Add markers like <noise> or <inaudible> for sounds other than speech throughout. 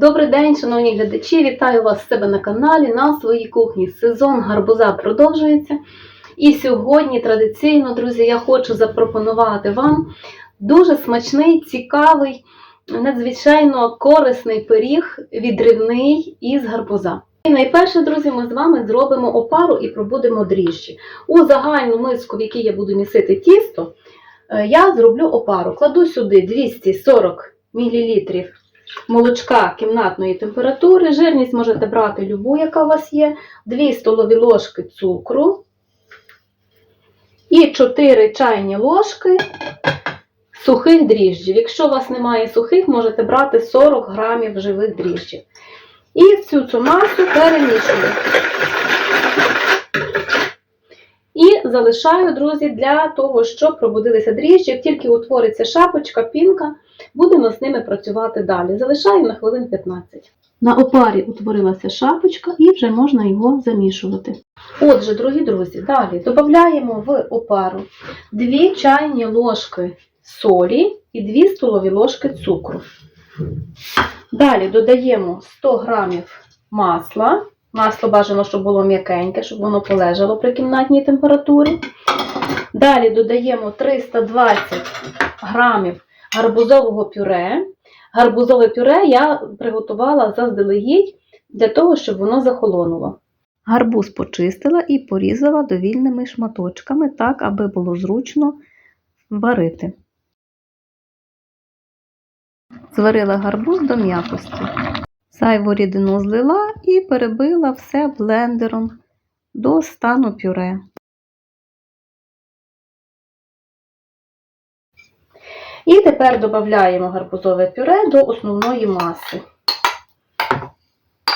Добрий день, шановні глядачі! Вітаю вас в себе на каналі на своїй кухні. Сезон гарбуза продовжується. І сьогодні традиційно, друзі, я хочу запропонувати вам дуже смачний, цікавий, надзвичайно корисний пиріг, відривний із гарбуза. І найперше, друзі, ми з вами зробимо опару і пробудемо дріжджі. У загальну миску, в якій я буду місити тісто, е, я зроблю опару. Кладу сюди 240 мл молочка кімнатної температури. Жирність можете брати любу, яка у вас є, 2 столові ложки цукру і 4 чайні ложки сухих дріжджів. Якщо у вас немає сухих, можете брати 40 грамів живих дріжджів. І всю цю масу перемішую. І залишаю, друзі, для того, щоб пробудилися дріжджі. Як тільки утвориться шапочка, пінка, будемо з ними працювати далі. Залишаю на хвилин 15. На опарі утворилася шапочка і вже можна його замішувати. Отже, дорогі друзі, далі додаємо в опару 2 чайні ложки солі і 2 столові ложки цукру. Далі додаємо 100 грамів масла. Масло бажано, щоб було м'якеньке, щоб воно полежало при кімнатній температурі. Далі додаємо 320 грамів гарбузового пюре. Гарбузове пюре я приготувала заздалегідь для того, щоб воно захолонуло. Гарбуз почистила і порізала довільними шматочками, так, аби було зручно варити. Зварила гарбуз до м'якості. Зайву рідину злила і перебила все блендером до стану пюре. І тепер додаємо гарбузове пюре до основної маси.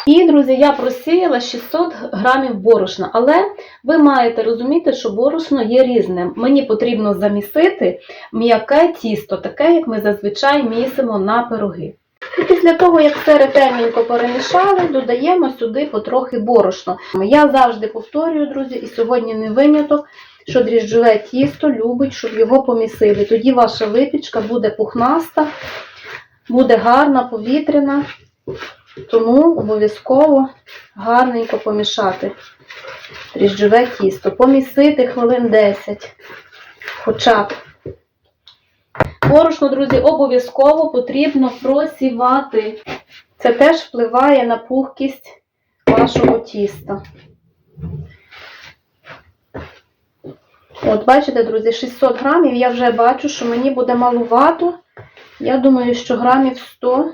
І, друзі, я просіяла 600 грамів борошна, але ви маєте розуміти, що борошно є різним. Мені потрібно замісити м'яке тісто, таке, як ми зазвичай місимо на пироги. І після того, як все ретельненько перемішали, додаємо сюди потрохи борошно. Я завжди повторюю, друзі, і сьогодні не виняток, що дріжджове тісто любить, щоб його помісили. Тоді ваша випічка буде пухнаста, буде гарна, повітряна, тому обов'язково гарненько помішати дріжджове тісто. Помісити хвилин 10 хоча б. Борошно, друзі, обов'язково потрібно просівати. Це теж впливає на пухкість вашого тіста. От, бачите, друзі, 600 грамів. Я вже бачу, що мені буде малувато. Я думаю, що грамів 100,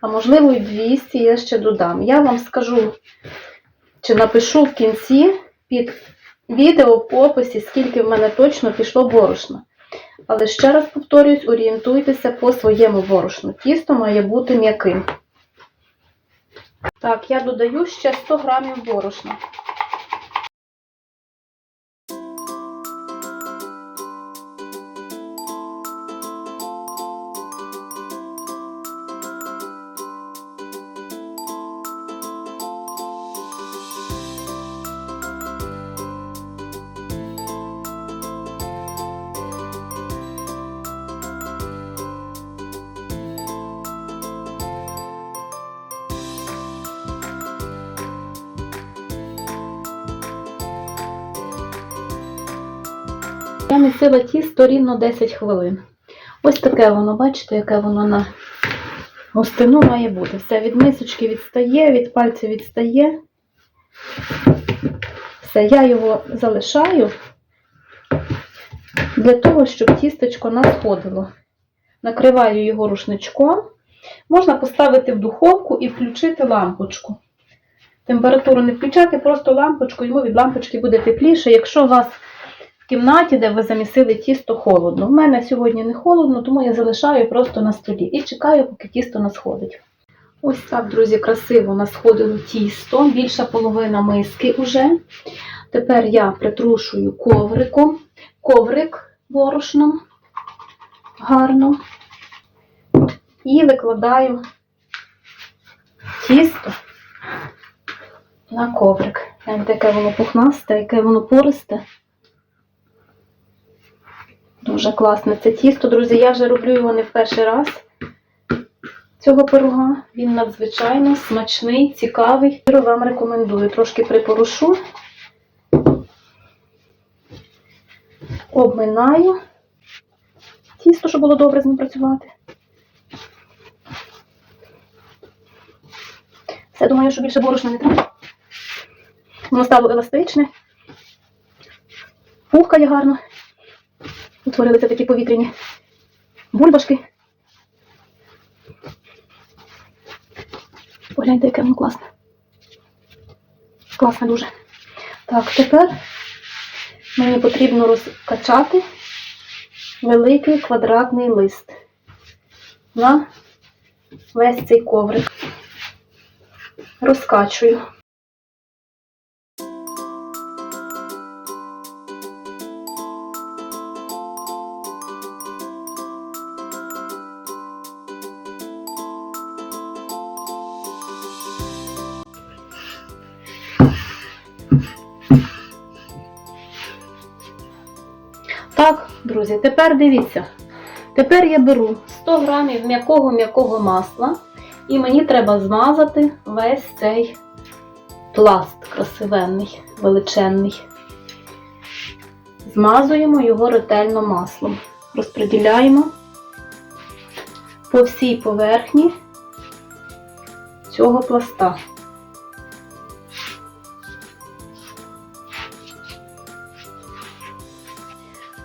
а можливо і 200 я ще додам. Я вам скажу, чи напишу в кінці під відео в описі, скільки в мене точно пішло борошна. Але ще раз повторюсь, орієнтуйтеся по своєму борошну. Тісто має бути м'яким. Так, я додаю ще 100 грамів борошна. Я місила тісто рівно 10 хвилин. Ось таке воно, бачите, яке воно на густину має бути. Все від мисочки відстає, від пальця відстає. Все, я його залишаю для того, щоб тістечко насходило. Накриваю його рушничком. Можна поставити в духовку і включити лампочку. Температуру не включати, просто лампочку, йому від лампочки буде тепліше. Якщо у вас кімнаті, де ви замісили тісто холодно. У мене сьогодні не холодно, тому я залишаю просто на столі і чекаю, поки тісто насходить. Ось так, друзі, красиво насходило тісто, більша половина миски уже. Тепер я притрушую ковриком, коврик борошном гарно. І викладаю тісто на коврик. Яке воно пухнасте, яке воно пористе. Дуже класне це тісто, друзі. Я вже роблю його не в перший раз. цього пирога. Він надзвичайно смачний, цікавий. Вам рекомендую. Трошки припорушу. Обминаю. Тісто, щоб було добре з ним працювати. Все, думаю, що більше борошна не треба. Воно стало еластичне. Пухкає гарно. Утворилися такі повітряні бульбашки. Погляньте, яке воно класне. Класне дуже. Так, тепер мені потрібно розкачати великий квадратний лист на весь цей коврик. Розкачую. Друзі, тепер дивіться. Тепер я беру 100 грамів м'якого-м'якого масла, і мені треба змазати весь цей пласт красивенний, величенний. Змазуємо його ретельно маслом. Розподіляємо по всій поверхні цього пласта.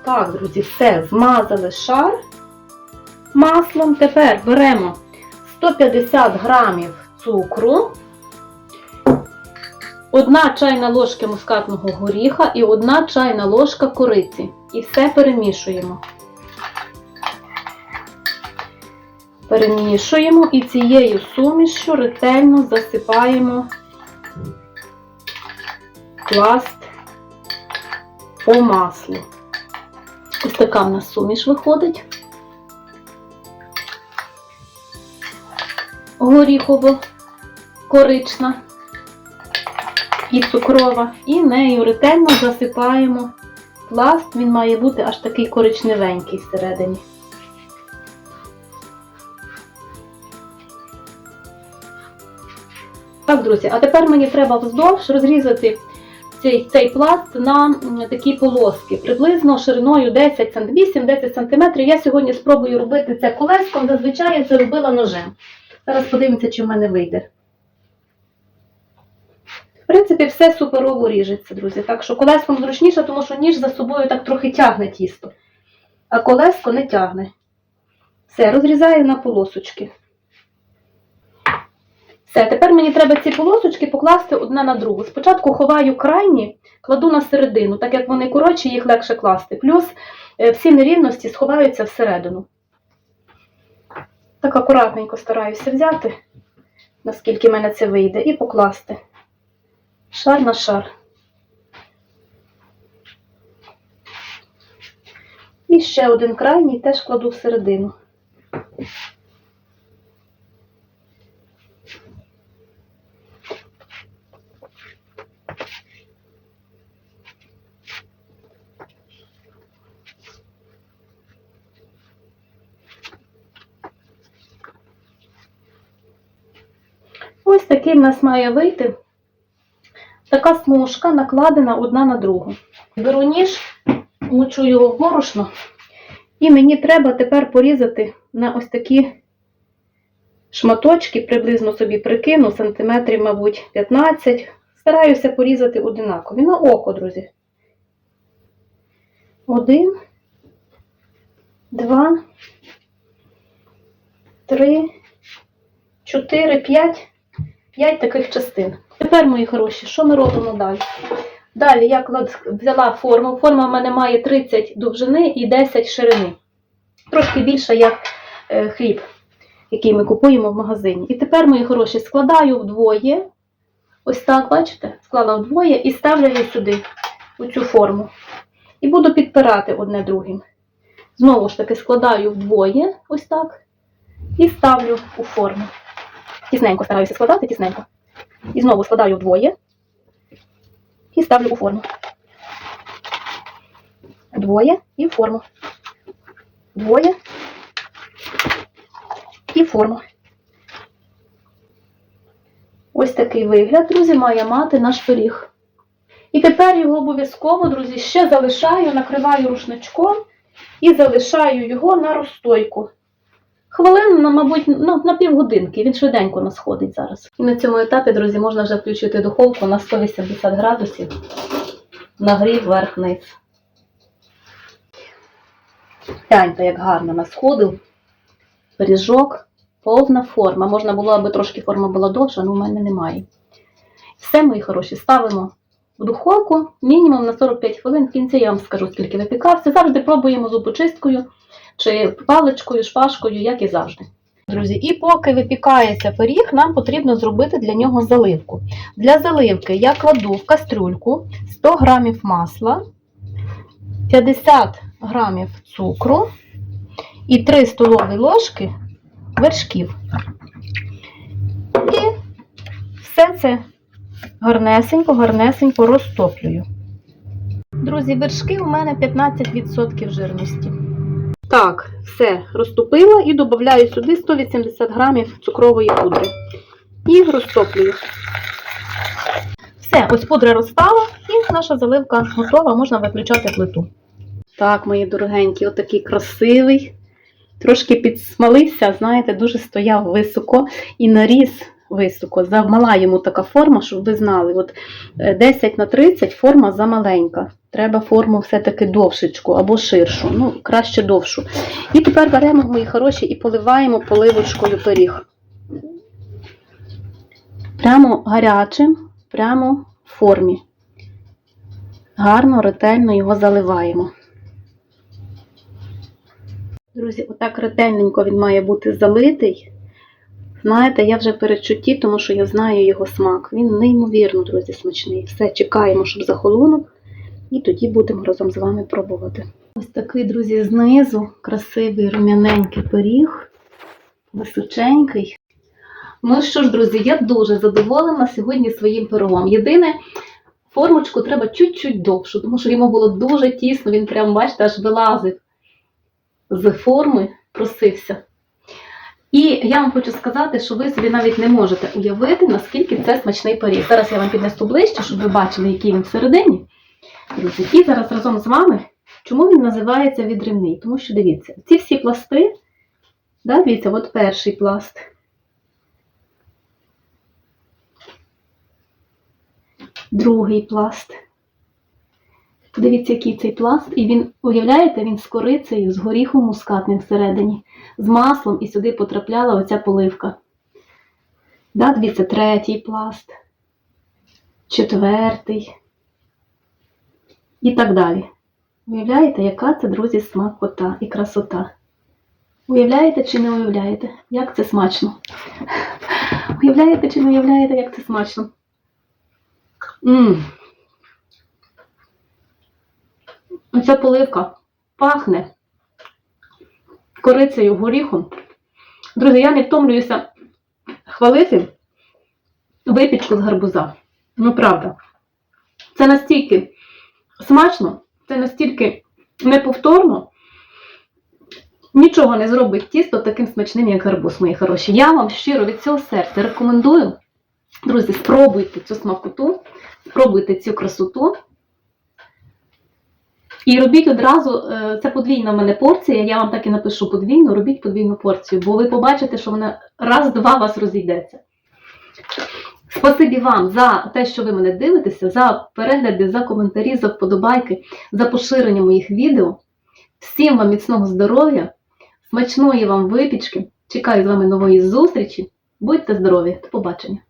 Так, друзі, все, змазали шар маслом. Тепер беремо 150 грамів цукру, одна чайна ложка мускатного горіха і одна чайна ложка кориці. І все перемішуємо. Перемішуємо і цією сумішю ретельно засипаємо пласт по маслу. Така в нас суміш виходить. Горіхово-корична і цукрова. І нею ретельно засипаємо пласт, він має бути аж такий коричневенький всередині. Так, друзі, а тепер мені треба вздовж розрізати цей, цей пласт на такі полоски, приблизно шириною 10 см, 8-10 см. Я сьогодні спробую робити це колеском, зазвичай я це робила ножем. Зараз подивимося, чи в мене вийде. В принципі, все суперово ріжеться, друзі. Так що колеском зручніше, тому що ніж за собою так трохи тягне тісто, а колеско не тягне. Все, розрізаю на полосочки. Все, тепер мені треба ці полосочки покласти одна на другу. Спочатку ховаю крайні, кладу на середину, так як вони коротші, їх легше класти. Плюс е, всі нерівності сховаються всередину. Так акуратненько стараюся взяти, наскільки в мене це вийде, і покласти. Шар на шар. І ще один крайній теж кладу всередину. Ось такий в нас має вийти така смужка, накладена одна на другу. Беру ніж, мочу його в і мені треба тепер порізати на ось такі шматочки, приблизно собі прикину, сантиметрів, мабуть, 15. Стараюся порізати одинакові. На око, друзі. Один, два, три, чотири, п'ять. П'ять таких частин. Тепер, мої хороші, що ми робимо далі? Далі я взяла форму. Форма в мене має 30 довжини і 10 ширини. Трошки більше, як е, хліб, який ми купуємо в магазині. І тепер, мої хороші, складаю вдвоє. Ось так, бачите? Склала вдвоє і ставлю її сюди, у цю форму. І буду підпирати одне другим. Знову ж таки, складаю вдвоє, ось так, і ставлю у форму. Тісненько стараюся складати, тісненько. І знову складаю вдвоє і ставлю у форму. Двоє і в форму. Двоє форму. Ось такий вигляд, друзі, має мати наш пиріг. І тепер його обов'язково, друзі, ще залишаю, накриваю рушничком і залишаю його на розстойку. Хвилин, на, мабуть, ну, на півгодинки. Він швиденько нас ходить зараз. І на цьому етапі, друзі, можна вже включити духовку на 180 градусів. Нагрів вверх-вниз. Гляньте, як гарно нас ходив. Пиріжок, повна форма. Можна було, аби трошки форма була довша, але в мене немає. Все, мої хороші, ставимо в духовку мінімум на 45 хвилин. В кінці я вам скажу, скільки випікався. Завжди пробуємо зубочисткою чи паличкою, шпажкою, як і завжди. Друзі, і поки випікається пиріг, нам потрібно зробити для нього заливку. Для заливки я кладу в кастрюльку 100 грамів масла, 50 грамів цукру і 3 столові ложки вершків. І все це гарнесенько, гарнесенько розтоплюю. Друзі, вершки у мене 15% жирності. Так, все розтопила і додаю сюди 180 грамів цукрової пудри. І розтоплюю. Все, ось пудра розстала, і наша заливка готова, можна виключати плиту. Так, мої дорогенькі, отакий красивий. Трошки підсмалився, знаєте, дуже стояв високо і наріс високо. Замала йому така форма, щоб ви знали. От е, 10 на 30 форма замаленька. Треба форму все-таки довшечку або ширшу, ну, краще довшу. І тепер беремо, мої хороші, і поливаємо поливочкою пиріг. Прямо гарячим, прямо в формі. Гарно, ретельно його заливаємо. Друзі, отак ретельненько він має бути залитий. Знаєте, я вже передчутті, тому що я знаю його смак. Він неймовірно, друзі, смачний. Все, чекаємо, щоб захолонув, і тоді будемо разом з вами пробувати. Ось такий, друзі, знизу красивий рум'яненький пиріг, височенький. Ну що ж, друзі, я дуже задоволена сьогодні своїм пирогом. Єдине, формочку треба чуть-чуть довшу, тому що йому було дуже тісно, він прям, бачите, аж вилазив з форми, просився. І я вам хочу сказати, що ви собі навіть не можете уявити, наскільки це смачний пиріг. Зараз я вам піднесу ближче, щоб ви бачили, який він всередині. Друзі, і зараз разом з вами, чому він називається відривний? Тому що дивіться, ці всі пласти, да, дивіться, от перший пласт. Другий пласт. Подивіться, який цей пласт, і він, уявляєте, він з корицею, з горіхом мускатним всередині, з маслом, і сюди потрапляла оця поливка. Да, дивіться, третій пласт, четвертий і так далі. Уявляєте, яка це, друзі, смакота і красота? Уявляєте чи не уявляєте, як це смачно? <laughs> Уявляєте чи не уявляєте, як це смачно? Ммм. Оця поливка пахне корицею, горіхом. Друзі, я не втомлююся хвалити випічку з гарбуза. Ну, правда. Це настільки смачно, це настільки неповторно. Нічого не зробить тісто таким смачним, як гарбуз, мої хороші. Я вам щиро від цього серця рекомендую. Друзі, спробуйте цю смакоту, спробуйте цю красоту. І робіть одразу, е, це подвійна в мене порція, я вам так і напишу подвійну, робіть подвійну порцію, бо ви побачите, що вона раз-два вас розійдеться. Спасибі вам за те, що ви мене дивитеся, за перегляди, за коментарі, за вподобайки, за поширення моїх відео. Всім вам міцного здоров'я, смачної вам випічки. Чекаю з вами нової зустрічі. Будьте здорові! До побачення!